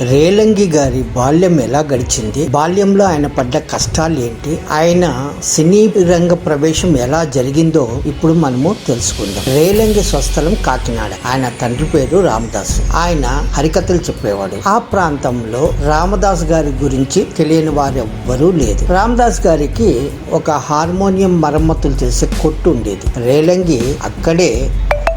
రేలంగి గారి బాల్యం ఎలా గడిచింది? బాల్యంలో ఆయన పడ్డ కష్టాలు ఏంటి? ఆయన సినీ రంగ ప్రవేశం ఎలా జరిగిందో ఇప్పుడు మనము తెలుసుకుందాం. రేలంగి స్వస్థలం కాకినాడ. ఆయన తండ్రి పేరు రామదాస్. ఆయన హరికథలు చెప్పేవాడు. ఆ ప్రాంతంలో రామదాస్ గారి గురించి తెలియని వారు ఎవ్వరూ లేదు. రామదాస్ గారికి ఒక హార్మోనియం మరమ్మతులు చేసే కొట్టు ఉండేది. రేలంగి అక్కడే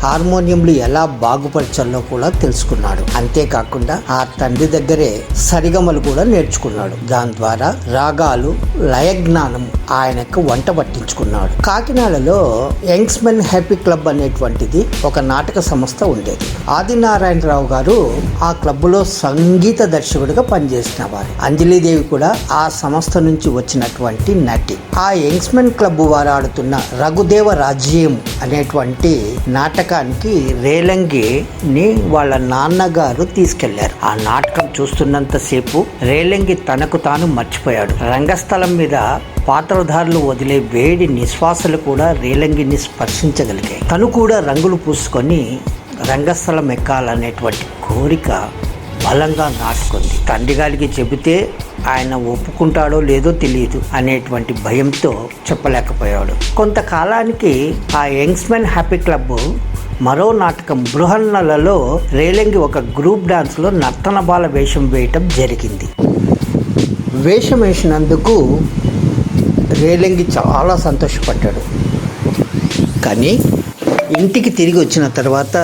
హార్మోనియంలు ఎలా బాగుపరచాలో కూడా తెలుసుకున్నాడు. అంతేకాకుండా ఆ తండ్రి దగ్గరే సరిగమలు కూడా నేర్చుకున్నాడు. దాని ద్వారా రాగాలు లయజ్ఞానం ఆయనకు వంట పట్టించుకున్నాడు. కాకినాడలో యంగ్స్మెన్ హ్యాపీ క్లబ్ అనేటువంటిది ఒక నాటక సంస్థ ఉండేది. ఆదినారాయణరావు గారు ఆ క్లబ్లో సంగీత దర్శకుడిగా పనిచేసిన వారు అంజలీదేవి కూడా ఆ సంస్థ నుంచి వచ్చినటువంటి నటి. ఆ యంగ్స్మెన్ క్లబ్ వారు ఆడుతున్న రఘుదేవ రాజ్యం అనేటువంటి నాటకానికి రేలంగిని వాళ్ళ నాన్నగారు తీసుకెళ్ళారు. ఆ నాటకం చూస్తున్నంతసేపు రేలంగి తనకు తాను మర్చిపోయాడు. రంగస్థలం మీద పాత్రధారులు వదిలే వేడి నిశ్వాసలు కూడా రేలంగిని స్పర్శించగలిగాయి. తను కూడా రంగులు పూసుకొని రంగస్థలం ఎక్కాలనేటువంటి కోరిక బలంగా నాటుకుంది. తండ్రి గారికి చెబితే ఆయన ఒప్పుకుంటాడో లేదో తెలియదు అనేటువంటి భయంతో చెప్పలేకపోయాడు. కొంతకాలానికి ఆ యంగ్స్మెన్ హ్యాపీ క్లబ్ మరో నాటకం బృహన్నలలో రేలంగి ఒక గ్రూప్ డాన్స్లో నర్తన బాల వేషం వేయటం జరిగింది. వేషం వేసినందుకు రేలంగి చాలా సంతోషపడ్డాడు. కానీ ఇంటికి తిరిగి వచ్చిన తర్వాత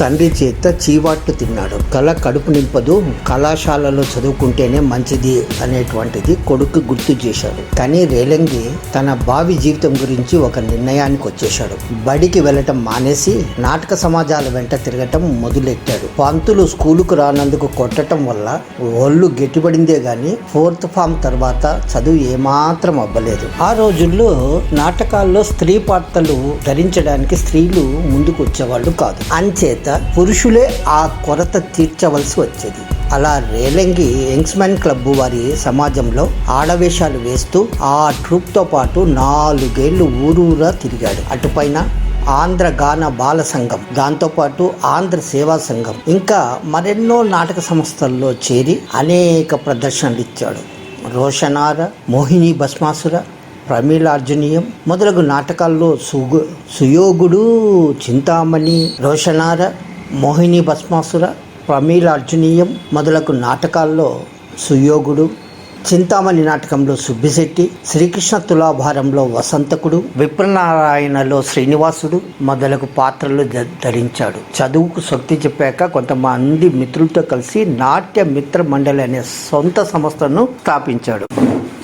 తండ్రి చేత చీవాట్లు తిన్నాడు. కళ కడుపు నింపదు కళాశాలలో చదువుకుంటేనే మంచిది అనేటువంటిది కొడుకు గుర్తు చేశాడు. కానీ రేలంగి తన భావి జీవితం గురించి ఒక నిర్ణయానికి వచ్చేశాడు. బడికి వెళ్ళటం మానేసి నాటక సమాజాల వెంట తిరగటం మొదలెట్టాడు. పంతులు స్కూలుకు రానందుకు కొట్టడం వల్ల ఒళ్ళు గట్టిపడిందే గాని ఫోర్త్ ఫామ్ తర్వాత చదువు ఏమాత్రం అవ్వలేదు ఆ రోజుల్లో నాటకాల్లో స్త్రీ పాత్రలు ధరించడానికి స్త్రీలు ముందుకు వచ్చేవాళ్ళు కాదు. అంచేత పురుషులే ఆ కొరత తీర్చవలసి వచ్చేది. అలా రేలంగి యంగ్స్మెన్ క్లబ్ వారి సమాజంలో ఆడవేషాలు వేస్తూ ఆ ట్రూప్తో పాటు నాలుగేళ్ళు ఊరూరా తిరిగాడు. అటుపైన ఆంధ్ర గాన బాల సంఘం దాంతోపాటు ఆంధ్ర సేవా సంఘం ఇంకా మరెన్నో నాటక సంస్థల్లో చేరి అనేక ప్రదర్శనలు ఇచ్చాడు. రోషనార మోహిని భస్మాసుర ప్రమీళార్జునీయం మొదలగు నాటకాల్లో సుగు సుయోగుడు చింతామణి రోషనార మోహిని భస్మాసుర ప్రమీళార్జునీయం మొదలగు నాటకాల్లో సుయోగుడు చింతామణి నాటకంలో సుబ్బిశెట్టి శ్రీకృష్ణ తులాభారంలో వసంతకుడు విప్రనారాయణలో శ్రీనివాసుడు మొదలగు పాత్రలు ధరించాడు. చదువుకు శక్తి చెప్పాక కొంతమంది మిత్రులతో కలిసి నాట్య మిత్ర మండలి అనే సొంత సంస్థను స్థాపించాడు.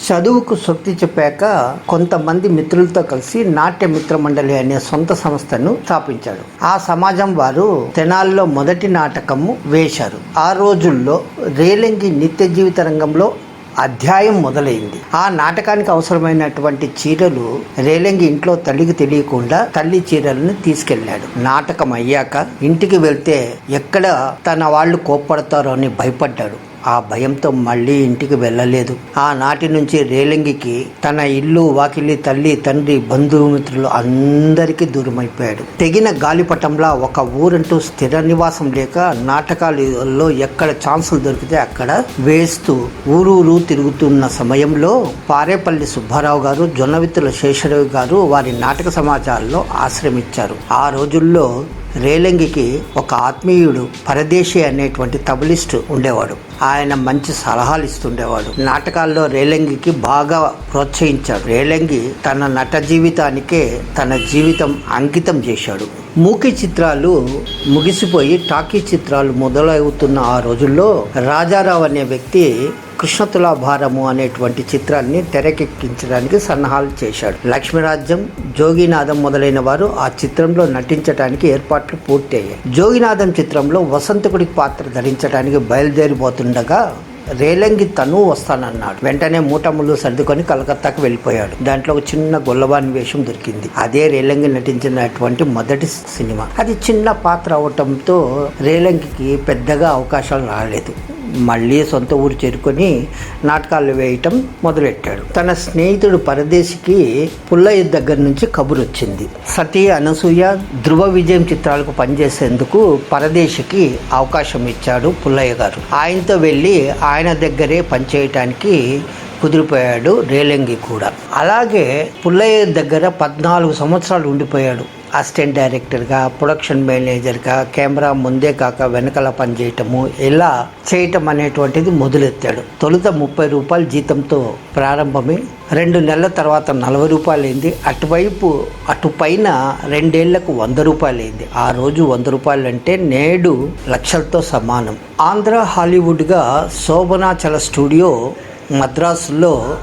చదువుకు శక్తి చెప్పాక కొంతమంది మిత్రులతో కలిసి నాట్య మిత్ర మండలి అనే సొంత సంస్థను స్థాపించాడు. ఆ సమాజం వారు తెనాల్లో మొదటి నాటకము వేశారు. ఆ రోజుల్లో రేలంగి నిత్య జీవిత రంగంలో అధ్యాయం మొదలైంది. ఆ నాటకానికి అవసరమైనటువంటి చీరలు రేలంగి ఇంట్లో తల్లికి తెలియకుండా తల్లి చీరలను తీసుకెళ్ళాడు. నాటకం అయ్యాక ఇంటికి వెళ్తే ఎక్కడ తన వాళ్ళు కోప్పడతారో అని భయపడ్డాడు. ఆ భయంతో మళ్ళీ ఇంటికి వెళ్ళలేదు. ఆనాటి నుంచి రేలంగికి తన ఇల్లు వాకిలి తల్లి తండ్రి బంధుమిత్రులు అందరికీ దూరమైపోయాడు. తెగిన గాలిపటంలా ఒక ఊరంటూ స్థిర నివాసం లేక నాటకాలలో ఎక్కడ ఛాన్సులు దొరికితే అక్కడ వేస్తూ ఊరూరు తిరుగుతున్న సమయంలో పారేపల్లి సుబ్బారావు గారు జొన్నవిత్తుల శేషరావు గారు వారి నాటక సమాజాల్లో ఆశ్రమించారు. ఆ రోజుల్లో రేలంగికి ఒక ఆత్మీయుడు పరదేశి అనేటువంటి తబలిస్ట్ ఉండేవాడు. ఆయన మంచి సలహాలు ఇస్తుండేవాడు. నాటకాల్లో రేలంగికి బాగా ప్రోత్సహించాడు. రేలంగి తన నట జీవితానికే తన జీవితం అంకితం చేశాడు. మూకి చిత్రాలు ముగిసిపోయి టాకీ చిత్రాలు మొదలవుతున్న ఆ రోజుల్లో రాజారావు అనే వ్యక్తి కృష్ణతులాభారము అనేటువంటి చిత్రాన్ని తెరకెక్కించడానికి సన్నాహాలు చేశాడు. లక్ష్మీరాజ్యం జోగినాథం మొదలైన వారు ఆ చిత్రంలో నటించడానికి ఏర్పాట్లు పూర్తయ్యాయి. జోగినాథం చిత్రంలో వసంతకుడి పాత్ర ధరించడానికి బయలుదేరిపోతుండగా రేలంగి తను వస్తానన్నాడు. వెంటనే మూటములు సర్దుకొని కలకత్తాకు వెళ్ళిపోయాడు. దాంట్లో ఒక చిన్న గొల్లవాని వేషం దొరికింది. అదే రేలంగి నటించినటువంటి మొదటి సినిమా. అది చిన్న పాత్ర అవటంతో రేలంగికి పెద్దగా అవకాశాలు రాలేదు. మళ్ళీ సొంత ఊరు చేరుకొని నాటకాలు వేయటం మొదలెట్టాడు. తన స్నేహితుడు పరదేశికి పుల్లయ్య దగ్గర నుంచి కబురు వచ్చింది సతీ అనసూయ ధ్రువ విజయం చిత్రాలకు పనిచేసేందుకు పరదేశికి అవకాశం ఇచ్చాడు పుల్లయ్య గారు. ఆయనతో వెళ్ళి ఆయన దగ్గరే పనిచేయటానికి కుదిరిపోయాడు రేలంగి కూడా. అలాగే పుల్లయ్య దగ్గర పద్నాలుగు సంవత్సరాలు ఉండిపోయాడు. అసిస్టెంట్ డైరెక్టర్గా ప్రొడక్షన్ మేనేజర్గా కెమెరా ముందే కాక వెనకాల పనిచేయటము ఇలా చేయటం అనేటువంటిది మొదలెత్తాడు. తొలుత ముప్పై రూపాయలు జీతంతో ప్రారంభమే. రెండు నెలల తర్వాత నలభై రూపాయలు అయింది అటువైపు అటుపైన రెండేళ్ళకు వంద రూపాయలు అయింది ఆ రోజు వంద రూపాయలు అంటే నేడు లక్షలతో సమానం. ఆంధ్ర హాలీవుడ్గా శోభనాచల స్టూడియో మద్రాసులో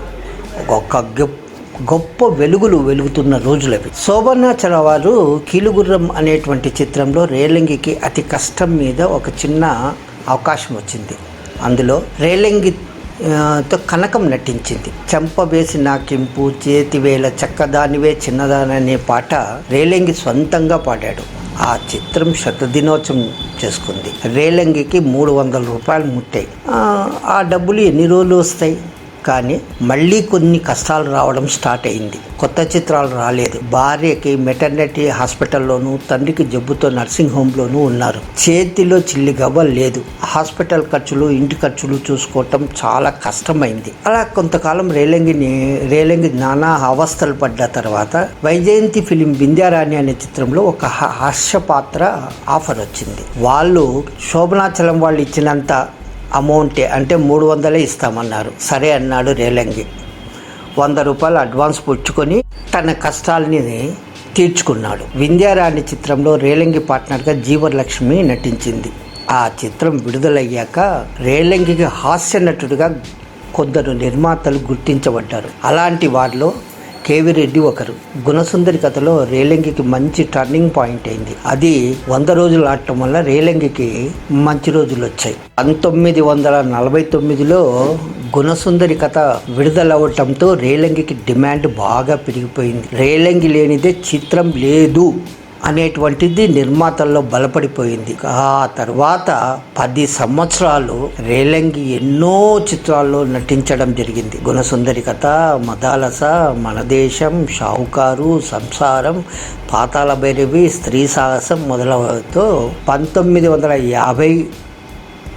ఒక గొప్ప గొప్ప వెలుగులు వెలుగుతున్న రోజులు అవి. శోభనాచల వారు కీలుగుర్రం అనేటువంటి చిత్రంలో రేలంగికి అతి కష్టం మీద ఒక చిన్న అవకాశం వచ్చింది. అందులో రేలంగి తో కనకం నటించింది. చంపవేసి నాకింపు చేతివేళ చక్కదానివే చిన్నదాననే పాట రేలంగి సొంతంగా పాడాడు. ఆ చిత్రం శతదినోత్సవం చేసుకుంది. రేలంగికి మూడు వందల రూపాయలు ముట్టాయి. ఆ డబ్బులు ఎన్ని రోజులు వస్తాయి? కానీ మళ్ళీ కొన్ని కష్టాలు రావడం స్టార్ట్ అయింది. కొత్త చిత్రాలు రాలేదు. భార్యకి మెటర్నిటీ హాస్పిటల్లోనూ తండ్రికి జబ్బుతో నర్సింగ్ హోమ్లోనూ ఉన్నారు. చేతిలో చిల్లి గవ్వ లేదు. హాస్పిటల్ ఖర్చులు ఇంటి ఖర్చులు చూసుకోవటం చాలా కష్టమైంది. అలా కొంతకాలం రేలంగిని రేలంగి నానా అవస్థలు పడ్డ తర్వాత వైజయంతి ఫిలిం వింధ్యారాణి అనే చిత్రంలో ఒక హ- హాస్య పాత్ర ఆఫర్ వచ్చింది. వాళ్ళు శోభనాచలం వాళ్ళు ఇచ్చినంత అమౌంటే అంటే మూడు వందలే ఇస్తామన్నారు. సరే అన్నాడు రేలంగి. వంద రూపాయలు అడ్వాన్స్ పుచ్చుకొని తన కష్టాలని తీర్చుకున్నాడు. వింధ్యారాణి చిత్రంలో రేలంగి పార్ట్నర్గా జీవలక్ష్మి నటించింది. ఆ చిత్రం విడుదలయ్యాక రేలంగికి హాస్య నటుడిగా కొందరు నిర్మాతలు గుర్తించబడ్డారు. అలాంటి వారిలో కేవి రెడ్డి ఒకరు. గుణసుందరి కథలో రేలంగికి మంచి టర్నింగ్ పాయింట్ అయింది. అది వంద రోజులు ఆడటం వల్ల రేలంగికి మంచి రోజులు వచ్చాయి. పంతొమ్మిది వందల నలభై తొమ్మిదిలో గుణసుందరి కథ విడుదలవటంతో రేలంగికి డిమాండ్ బాగా పెరిగిపోయింది. రేలంగి లేనిదే చిత్రం లేదు. అనేటువంటిది నిర్మాతల్లో బలపడిపోయింది. ఆ తర్వాత పది సంవత్సరాలు రేలంగి ఎన్నో చిత్రాల్లో నటించడం జరిగింది. గుణసుందరి కథ మదాలస మన దేశం షావుకారు సంసారం పాతాల భైరవి స్త్రీ సాహసం మొదలవుతో పంతొమ్మిది వందల యాభై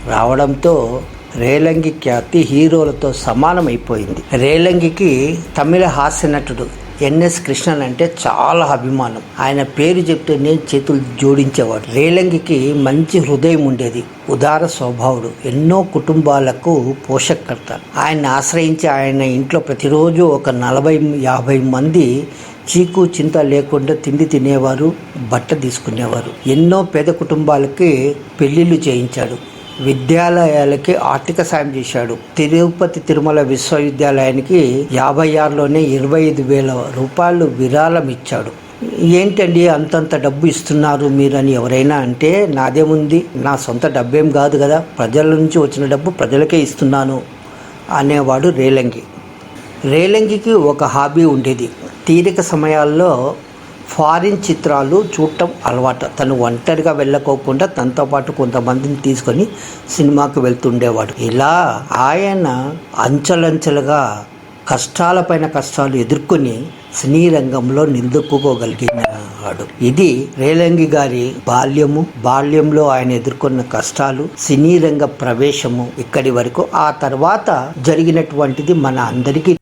రావడంతో రేలంగి ఖ్యాతి హీరోలతో సమానమైపోయింది. రేలంగికి తమిళ హాస్య నటుడు ఎన్ఎస్ కృష్ణన్ అంటే చాలా అభిమానం. ఆయన పేరు చెప్తే నేను చేతులు జోడించేవాడు రేలంగికి మంచి హృదయం ఉండేది. ఉదార స్వభావుడు. ఎన్నో కుటుంబాలకు పోషకర్త. ఆయన ఆశ్రయించి ఆయన ఇంట్లో ప్రతిరోజు ఒక నలభై యాభై మంది చీకు చింత లేకుండా తిండి తినేవారు బట్ట తీసుకునేవారు. ఎన్నో పేద కుటుంబాలకి పెళ్ళిళ్ళు చేయించాడు. విద్యాలయాలకి ఆర్థిక సాయం చేశాడు. తిరుపతి తిరుమల విశ్వవిద్యాలయానికి యాభై ఆరులోనే ఇరవై ఐదు వేల రూపాయలు విరాళం ఇచ్చాడు. ఏంటండి అంతంత డబ్బు ఇస్తున్నారు మీరని ఎవరైనా అంటే నాదేముంది? నా సొంత డబ్బేం కాదు కదా. ప్రజల నుంచి వచ్చిన డబ్బు ప్రజలకే ఇస్తున్నాను అనేవాడు రేలంగి. రేలంగికి ఒక హాబీ ఉండేది. తీరిక సమయాల్లో ఫారిన్ చిత్రాలు చూడటం అలవాటు. తను ఒంటరిగా వెళ్ళకోకుండా తనతో పాటు కొంతమందిని తీసుకొని సినిమాకి వెళ్తుండేవాడు. ఇలా ఆయన అంచెలంచెలుగా కష్టాలపైన కష్టాలు ఎదుర్కొని సినీ రంగంలో నిలదొక్కుకోగలిగినాడు. ఇది రేలంగి గారి బాల్యము బాల్యంలో ఆయన ఎదుర్కొన్న కష్టాలు సినీ రంగ ప్రవేశము ఇక్కడి వరకు. ఆ తర్వాత జరిగినటువంటిది మన అందరికీ